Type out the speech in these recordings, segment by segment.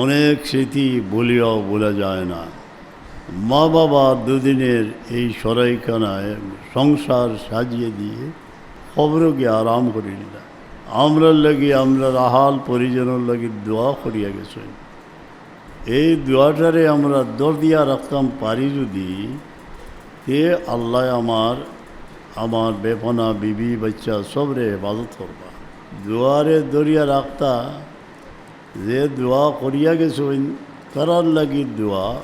অনেক স্মৃতি বলিয়াও বলা যায় না। মা বাবা দুদিনের এই সরাইখানায় সংসার সাজিয়ে দিয়ে খবর গিয়ে আরাম করি না আমরা লাগি আমরা রাহাল পরিজনের লাগি দোয়া করিয়া গেছেন। এই দোয়াটারে আমরা দর দিয়া রাখতাম পারি যদি তে আল্লাহ আমার আমার বেপনা, বিবি, বাচ্চা সবরে হেফাজত করবা। দোয়ারে দরিয়া রাখতা যে দোয়া করিয়া গেছেন, তারার লাগি দোয়া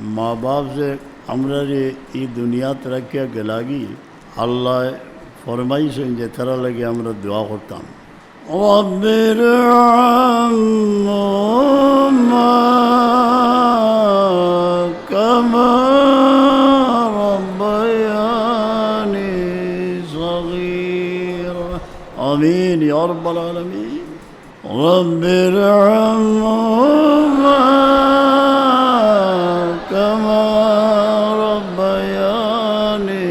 মা বাপ যে আমরা যে এই দুনিয়াত রাখিয়া গেলাগি, আল্লাহ ফরমাইছেন যে তারা লাগে আমরা দোয়া করতাম। অবের আমিন ইয়ার বলা আলমিন। رب العالمين رب ارحمهما كما ربياني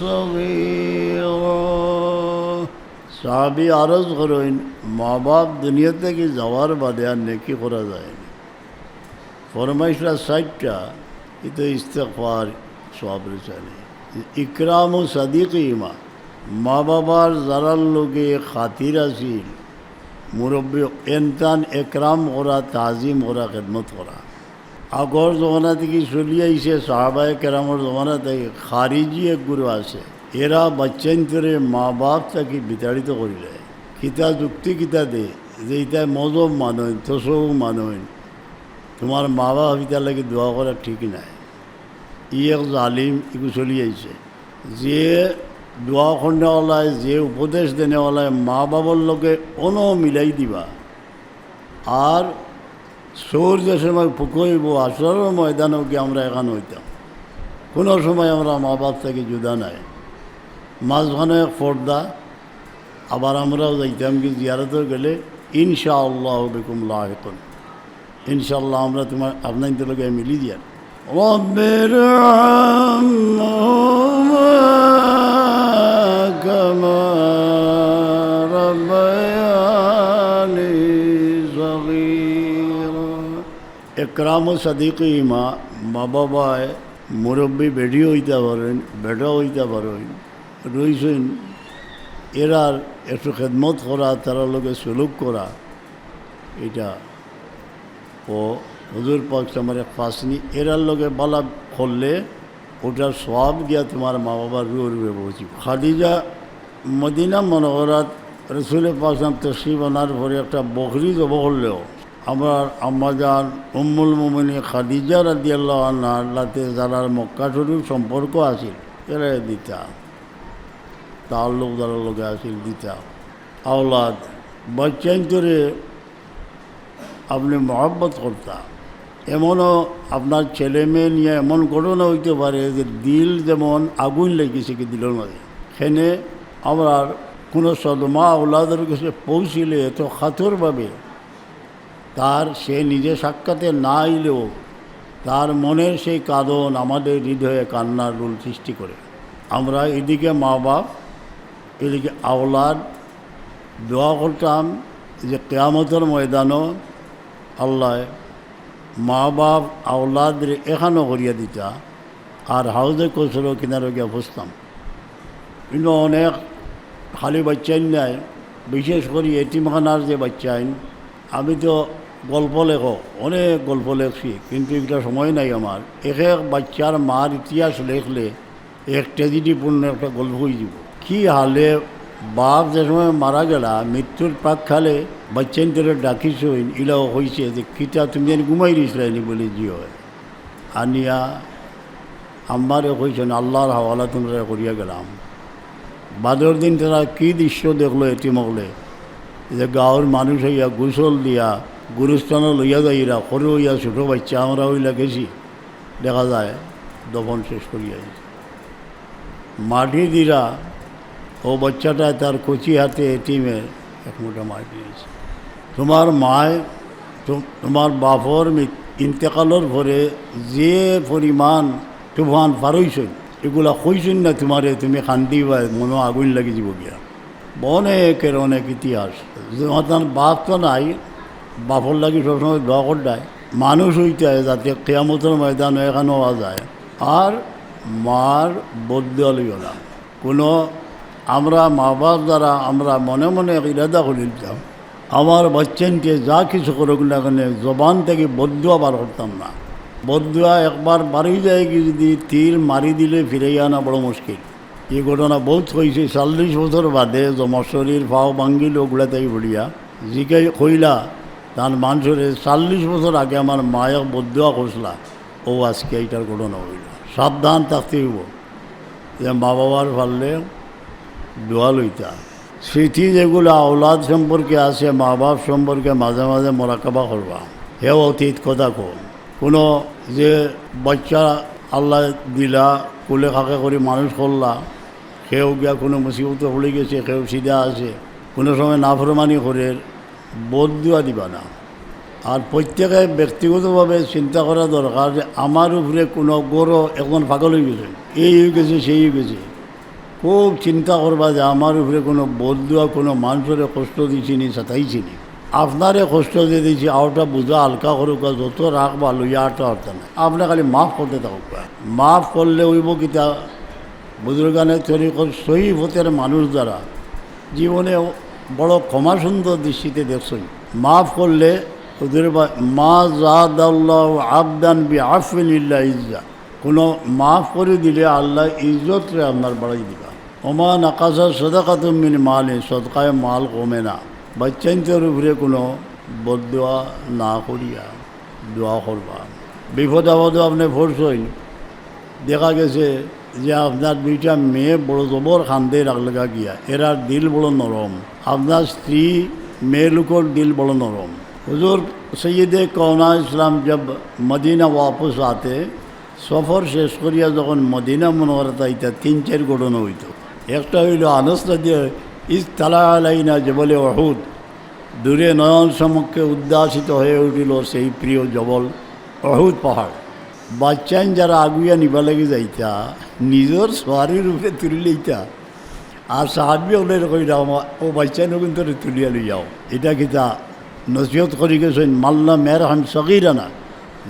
صغيرا সাহাবি আরজ করেন মা বাপ দুনিয়া থেকে যাওয়ার বাদে আর নেকি করা যায় না ফরমাইশরা সাইটটা এতে ইস্তেফার সব চলে ইকরাম ও সাদিক ইমা মা বাবার যারার লোকে খাতির আসিল মুরব্বী এনতান একরাম করা তাজিম করা খেদমত করা। আগর জমানা থেকে চলি আইছে সাহাবায় কেরামর জমানা থেকে খারিজি এক গুরু আছে। এরা বাচ্চান্তরে মা বাপ তাকে বিতাড়িত করিলে। কিতা যুক্তি কিতা দে যে ইটা মজব মানইন তসব মানইন, তোমার মা বাপ ইটার লাগে দোয়া করা ঠিক নাই। ই এক জালিম ইগু চলি আইছে। যে দোয়া খণ্ডওয়ালায় যে উপদেশ দেনেওয়ালায় মা বাবার লোকে অন মিলাই দিবা। আর সৌর যে সময় ফুকইব আসরের ময়দানও কি আমরা এখান হইতাম? কোনো সময় আমরা মা বাপ থেকে জুদা নাই। মাঝখানে এক পর্দা, আবার আমরাও যাইতাম কি জিয়ারতেও গেলে ইনশা আল্লাহ বেকুম লাহেতন ইনশাল্লাহ আমরা তোমার আপনার লোকে মিলি দিয়ার। রব্বের একরাম ও সাদিকি মা মা বাবায় মুরব্বী বেডি হইতে পারেন বেটা হইতে পারেন, রইছেন। এরার একটু খেদমত করা, তারা লোকে সুলুক করা, এটা। ও হুজুর পাক আমার এক ফাঁসনি, এরার লোকে বালা করলে ওটার সব গিয়া তোমার মা বাবার রুয়ে বলছি খাদিজা মদিনা মনোহরাত রসুলের পাকসাম তসিব আনার পরে একটা বকরি জব করলেও আমার আম্মাজান উম্মুল মোমিনী খাদিজা রাদি আল্লাহ আল্লাহতে যারার মক্কা শরীফ সম্পর্ক আছিল, এরা দিতা। তার লোক যারা লোকে আছিল, দিতা। আওলাদ বাচ্চান্তরে আপনি মহব্বত করতাম এমনও আপনার ছেলে মেয়ে নিয়ে এমন ঘটনা হইতে পারে যে দিল যেমন আগুন লেগেছে কি দিলের মধ্যে সেনে আমরা কোনো সদমা ওলাদের কাছে পৌঁছিলে এত খাতরভাবে তার সে নিজে সাক্ষাতে না আইলেও তার মনের সেই কাঁদন আমাদের হৃদয়ে কান্নার রুল সৃষ্টি করে। আমরা এদিকে মা বাপ, এদিকে আওলাদ, দোয়া করতাম যে কেয়ামতের ময়দানও আল্লাহ মা বাপ, আওলাদের এখানো করিয়া দিতা আর হাউজে কৌশলও কিনারে গিয়ে বসতাম। কিন্তু অনেক খালি বাচ্চাইন নাই, বিশেষ করে এটিমখানার যে বাচ্চাইন, আমি তো গল্প লেখক অনেক গল্প লেখছি, কিন্তু এটা সময় নাই আমার। এক এক বাচ্চার মার ইতিহাস লেখলে, এক ট্রেজিডিপূর্ণ একটা গল্প হয়ে যাব। কী হালে বাপ যে সময় মারা গেলা মৃত্যুর পাক খালে বাচ্চাইন তোরে ডাকিস ইলাও হয়েছে যে, কিতা, তুমি যেন ঘুমাই দিয়েছিলাইনি বলে জি হয়। আনিয়া আমারে কইছেন আল্লাহর হাওয়ালা তোমরা করিয়া গেলাম। বাদর দিন তারা কী দৃশ্য দেখল এটি মগলে, যে গাঁৱৰ মানুষ হইয়া গোসল দিয়া গুরুস্থানে লইয়া যাইরা, সৰু হইয়া ছোটো বাচ্চা আমরা হইলা গেছি দেখা যায়, দফন শেষ করিয়া মাটি দিরা, ও বাচ্চাটা তার কচি হাতে এটিমে এক মোটা মাটি দিয়েছে। তোমার মায় তোমার বাপর ইন্তেকালর পরে যে পরিমাণ তুফান পারইছই এগুলা কইছই না তোমারে, তুমি খান্দি বা মনো আগুন লাগি যাব গিয়া। অনেকের অনেক ইতিহাস। তোমার বাপ তো নাই বাপর লাগি সবসময় দোয়া করডায় মানুষ হইতে হয় যাতে কেয়ামতের ময়দান এখানে হওয়া যায়। আর মার বদল না কোনো আমরা মা বাপ দ্বারা আমরা মনে মনে ইরাদা করে দিতাম। আমার বাচ্চানকে যা কিছু করুক না কেন জবান থেকে বদুয়া বার করতাম না। বদুয়া একবার বাড়ি যায় কি যদি তীর মারি দিলে ফিরে আনা বড় মুশকিল। এই ঘটনা বহুত হয়েছে চল্লিশ বছর বাদে জমা শরীর ফাও ভাঙ্গিল ওগুলা তাই বড়িয়া জিকে কইলা তার মানুষের চল্লিশ বছর আগে আমার মায়ক বদুয়া করছিলা। ও আজকে এইটার ঘটনা হইল সাবধান থাকতে হইব। যে মা বাবার পারলে দোয়া লইতা। স্মৃতি যেগুলো আওলাদ সম্পর্কে আছে মা বাপ সম্পর্কে মাঝে মাঝে মোরাকাবা করবা। হে অতীত কথা কোন কোনো যে বাচ্চা আল্লাহ দিলা, কুলে খাকে করে মানুষ করলা কেউ গিয়া কোনো মুসিবত পড়ে গেছে কেউ সিধা আছে, কোনো সময় নাফরমানি করে বোধ দেওয়া দিবা না। আর প্রত্যেকে ব্যক্তিগতভাবে চিন্তা করা দরকার যে আমার উপরে কোনো গরো এখন পাগল হয়ে গেছে। এই হয়ে গেছে, সেই হয়ে গেছে। খুব চিন্তা করবা যে আমার উপরে কোনো বোধ দেওয়া কোনো মানুষের কষ্ট দিছি নি সাথাইছি নি? আপনারে কষ্ট দিয়ে দিয়েছি আওটা বুঝা হালকা করুক যত রাখবা লইয়া আটা অর্থ না আপনি খালি মাফ করতে থাকুক মাফ করলে হইব কিতা বুজুর্গানের তরিকর সহি হতের মানুষ দ্বারা জীবনে বড় ক্ষমা সুন্দর দৃষ্টিতে দেখছই মাফ করলে ওদের মা জাদাল্লাহ আবদান বি আফিল্লা ইজ্জা। কোনো মাফ করে দিলে আল্লাহ ইজ্জতরে আপনার বাড়াই দিবা। ওমা নাকাশা সদাকাতুম মিন মালে, সদকায় মাল কমে না। বাচ্চাইন্তর উপরে কোনো বদোয়া না করিয়া দোয়া করবা। বিপদ আপদে আপনি ফোরসইন দেখা গেছে যে আপনার দুইটা মেয়ে বড় জবর খান্দে রাখলেগা গিয়া। এরা দিল বড় নরম। আপনার স্ত্রী মেয়ে লোকর দিল বড় নরম। হুজুর সৈয়দ কৌনা ইসলাম জব মদিনা ওয়াপস আতে, সফর শেষ করিয়া যখন মদিনা মনোহরতা ইতা তিন চার ঘটনা হইত। একটা হইল আনসরা দিয়ে ইস্তালা আলাইনা জবলে অহুদ দূরে নয়ন সমক্ষে উদ্যাসিত হয়ে উঠিল সেই প্রিয় জবল অহুদ পাহাড়। বাচ্চান যারা আগুয়া নিবা লাগি যাইতা, নিজের সোয়ারির রূপে তুলি লইতা। আর সাহাবি ওদের কইরা আমা- ও বাচ্চানো কিন্তু তুলিয়া লই যাও। এটা কিতা নসিহত করি গেছেন, মাল্লা মের হাম সগিরা না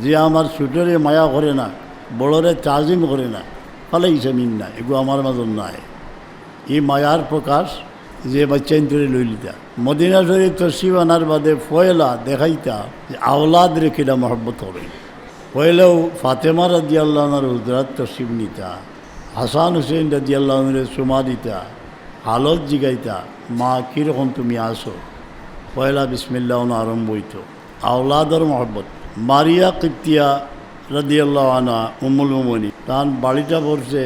যে আমার ছোটরে মায়া করে না, বড়রে তাজিম করে না ফালাই জমিন না এগুলো আমার মাজত নাই। এই মায়ার প্রকাশ যে বাচ্চাইন তুলে লইলিতা মদিনা শরীফ তসিব আনার বাদে ফয়লা দেখাইতা যে আওলাদ রেখিলা মহব্বত করে পয়লেও ফাতেমা রাজি আল্লাহর হুজরাত তসিব নিতা হাসান হুসেন রাজি আল্লাহনের সুমা দিতা হালত জিগাইতা মা কীরকম তুমি আসো পয়লা বিসমিল্লাহ আরম্ভ হইত আওলাদর মহব্বত মারিয়া কিপ্তিয়া রাদি আল্লাহ আনা উমুল মুমনি তার বাড়িটা পড়ছে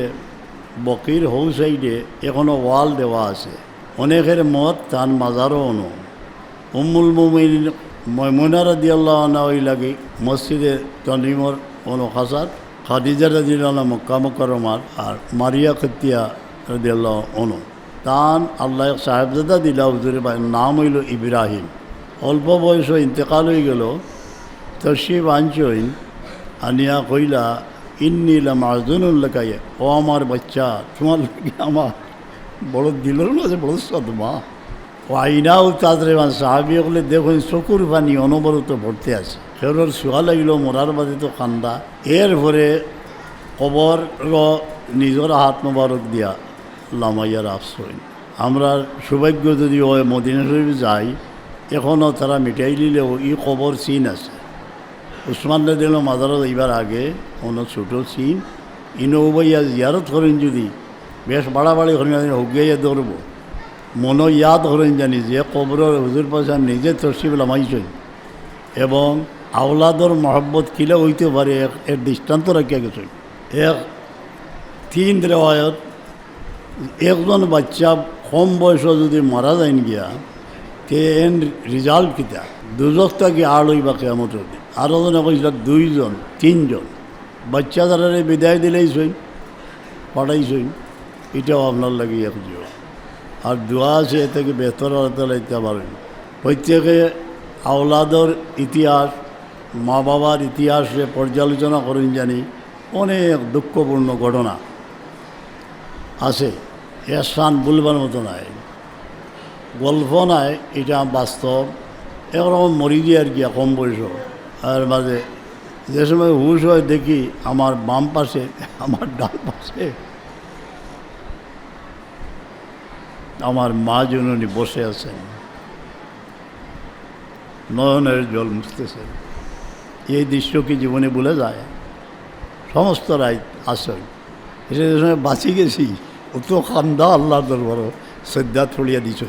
বকির হৌ সাইডে এখনও ওয়াল দেওয়া আছে। অনেকের মত তার মাজারও অনু। উম্মুল মুমিন ময়মুনা রাদি আল্লাহ আনা ওই লাগে মসজিদে তনিমর অনু খাসার খাদিজা রাদি আল্লাহ মক্কা মকরমার আর মারিয়া খতিয়া রাদি আল্লাহ অনু তান আল্লাহ সাহেবজাদা দিলা হুজুরে ভাই, নাম হইল ইব্রাহিম অল্প বয়স ইন্তেকাল হয়ে গেল। তশিব আনছইন আনিয়া কইলা ইন্নিলা মাজুনুল লেখাইয়ে ও আমার বাচ্চা তোমার আমার বড় দিলের মাঝে বড় সদমা ও আইনাও তাদের সাহাবি হলে দেখুন চকুর পানি অনবরত ভরতে আছে সেওর চুয়া লাগিল মরার বাদে তো কান্দা। এরপরে কবর নিজের হাত মোবারক দিয়া লামাইয়া রাখছইন আমরা সৌভাগ্য যদি হয় মদিনা শরীফ যাই এখনও তারা মিটাই নিলেও ই কবর চিন আছে। উসমান দিল মাজারত এইবার আগে অন্য ছোটো চিন ইনো উবাইয়া জিয়ারত করেন যদি, বেশ বাড়াবাড়ি করেন হুগিয়াইয়া দৌড়ব মনো ইয়াদ করেন জানি যে কবরের হুজুর পাশা নিজে তসিব লামাইছেন এবং আওলাদর মহব্বত কিলে হইতে পারে এক- এর দৃষ্টান্ত রাখিয়া গেছেন। এক তিন রেওয়ায়ত, একজন বাচ্চা কম বয়স যদি মারা যায়ন গিয়া, তে এন রিজাল্ট কিতা? দুজকটা কি আর লইবা কেমত আরও জনে কইছিল দুইজন, তিনজন। বাচ্চা তারারে বিদায় দিলেই সইন পাঠাইছইন এটাও আপনার লাগে একজন আর দোয়া আছে এ থেকে বেহতর হতে লাইতে পারেন প্রত্যেকে আওলাদর ইতিহাস মা বাবার ইতিহাসে পর্যালোচনা করেন জানি, অনেক দুঃখপূর্ণ ঘটনা আছে। এর স্থান বলবার মতো নাই। গল্প নাই, এটা বাস্তব। এরকম মরি দিয়ে আর কি কম বয়স। আর মাঝে যে সময় হুশ হয় দেখি আমার বাম পাশে, আমার ডান পাশে আমার মা জননী বসে আছেন। নয়নের জল মুছতেছেন এই দৃশ্য কি জীবনে ভুলে যায়? সমস্ত রায় আসল। যে সময় বাঁচি গেছি, অত খান্দা আল্লাহ দরবার শ্রদ্ধা ছড়িয়ে দিছ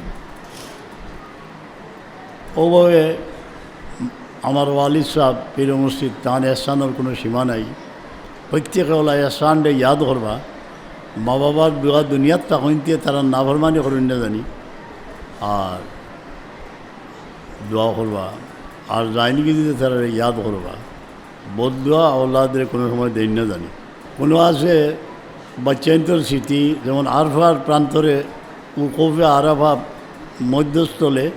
ওভাবে আমার ওয়ালিদ সাহেব পীর মসজিদ তান এহসানোর কোনো সীমা নাই। প্রত্যেকে ওলা এহসানটা ইয়াদ করবা। মা বাবার দুয়া দুনিয়ার তখন দিয়ে তারা নাভরমানি করুন না জানি। আর দোয়া করবা। আর যায়নি কি দিতে তারা ইয়াদ করবা। বদুয়া আওলাদের কোনো সময় দেন না জানি। কোনো আছে বা বাচ্চান্তর স্মৃতি, যেমন আরফার প্রান্তরে উকফে আরাফা মধ্যস্থলে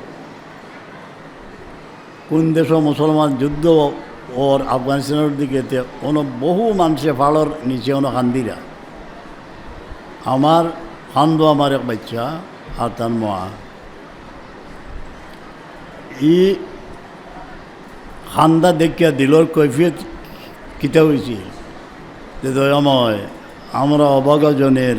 কোন দেশ মুসলমান যুদ্ধ ওর আফগানিস্তানের দিকে কোনো বহু মানুষে ফাড়র নিচে ono খান্দিরা। আমার খান্দো আমার এক বাচ্চা, আর তার মা। ই খান্দা দেখিয়া দিলর কৈফিয়ত কিতা হয়েছিল যে দয়াময়, আমরা অবাগজনের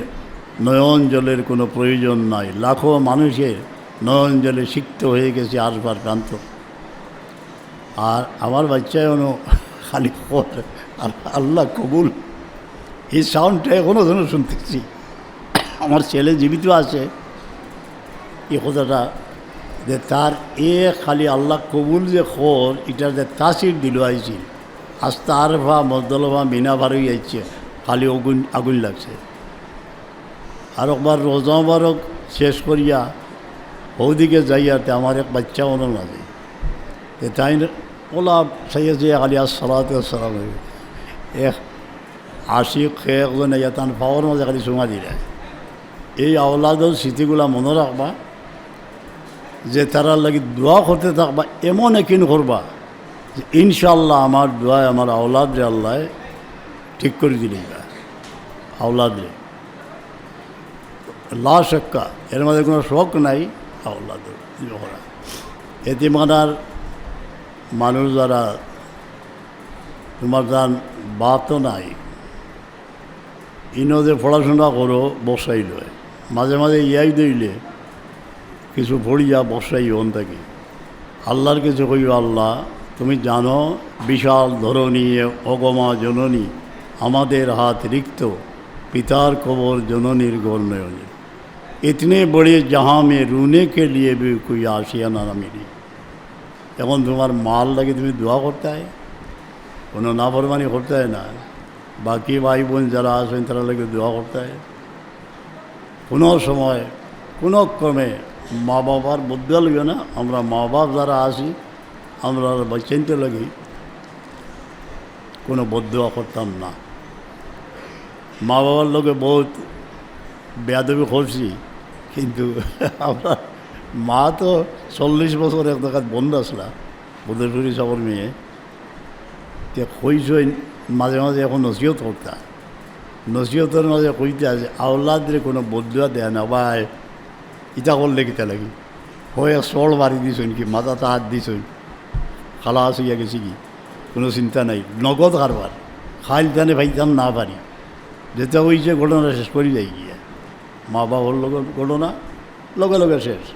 নয়ন জলের কোনো প্রয়োজন নাই। লাখো মানুষের নয়ন জলে সিক্ত হয়ে গেছে আসবার প্রান্ত। আর আমার বাচ্চায় অনু খালি আর আল্লাহ কবুল। এই সাউন্ডটা এখনও যেন শুনতেছি। আমার ছেলে জীবিত আছে, এই কথাটা যে তার এ খালি আল্লাহ কবুল যে খোর, এটার যে তাসির দিল আইছিল। আজ তার ভা মদ্দলভা মিনা বারই আইছে খালি আগুন আগুন লাগছে। আর একবার রোজা বারক শেষ করিয়া ওদিকে যাইয়াতে আমার এক বাচ্চা লাগে। যে তাই ওলা সাইয়া যে খালি আসসালাতে আসসালাম এক আশিক একজন ইয়া তান পাওয়ার মাঝে খালি চুমা দিলে। এই আওলাদের স্মৃতিগুলা মনে রাখবা যে তারা লাগি দোয়া করতে থাকবা, এমন একিন করবা যে ইনশাল্লাহ আমার দোয়ায় আমার আওলাদ রে আল্লাহ ঠিক করে দিলে আওলাদ রে লা এর মধ্যে কোনো শখ নাই আওলাদ করা এতিমানার মানুষ যারা তোমার যান বাতও নাই, ইনো যে পড়াশোনা করো বসাই লয়। মাঝে মাঝে ইয়াই দইলে কিছু ভরিয়া বসাই হন থাকে। আল্লাহর কিছু হইব আল্লাহ, তুমি জানো, বিশাল ধরনী অগমা জননী আমাদের হাত রিক্ত, পিতার কবর জননীর গর্ণয়নে ইতনে বড়ে জাহা মে রুনে কে লিয়ে বি কুই আসিয়া না মিলি এখন তোমার মাল লাগে তুমি দোয়া করতে হয় কোনো নাফরমানি করতে হয় না। বাকি ভাই বোন যারা আসেন তারা লাগে দোয়া করতে হয় কোনো সময়, কোনো ক্রমে মা বাবার বুদ্ধি লাগবে না। আমরা মা বাপ যারা আসি আমরা চিনতে লাগি। কোনো বদুয়া করতাম না। মা বাবার লোকে বহুত বেয়াদবি করছি, কিন্তু আমরা, মা তো চল্লিশ বছর এক দেখাত বন্ধ আসলা বুধেশ্বরী সবর মেয়ে। তে কইসই মাঝে মাঝে এখন নসিহত করতা নসিহতের মাঝে কইতে আছে, আওলাদরে কোনো বদুয়া দেয় না, ভাই। ইটা করলে কিতা লাগি? হয়ে চল বাড়ি দিছইন কি মাথাতে হাত দিছইন খালা আসিয়া গেছি কি? কোনো চিন্তা নাই, নগদ কারবার। খাইল টানে ভাইতাম না পারি। যেটা হয়েছে ঘটনা শেষ করি যাই গিয়া। মা বাবার লগত ঘটনা, লগে লগে শেষ।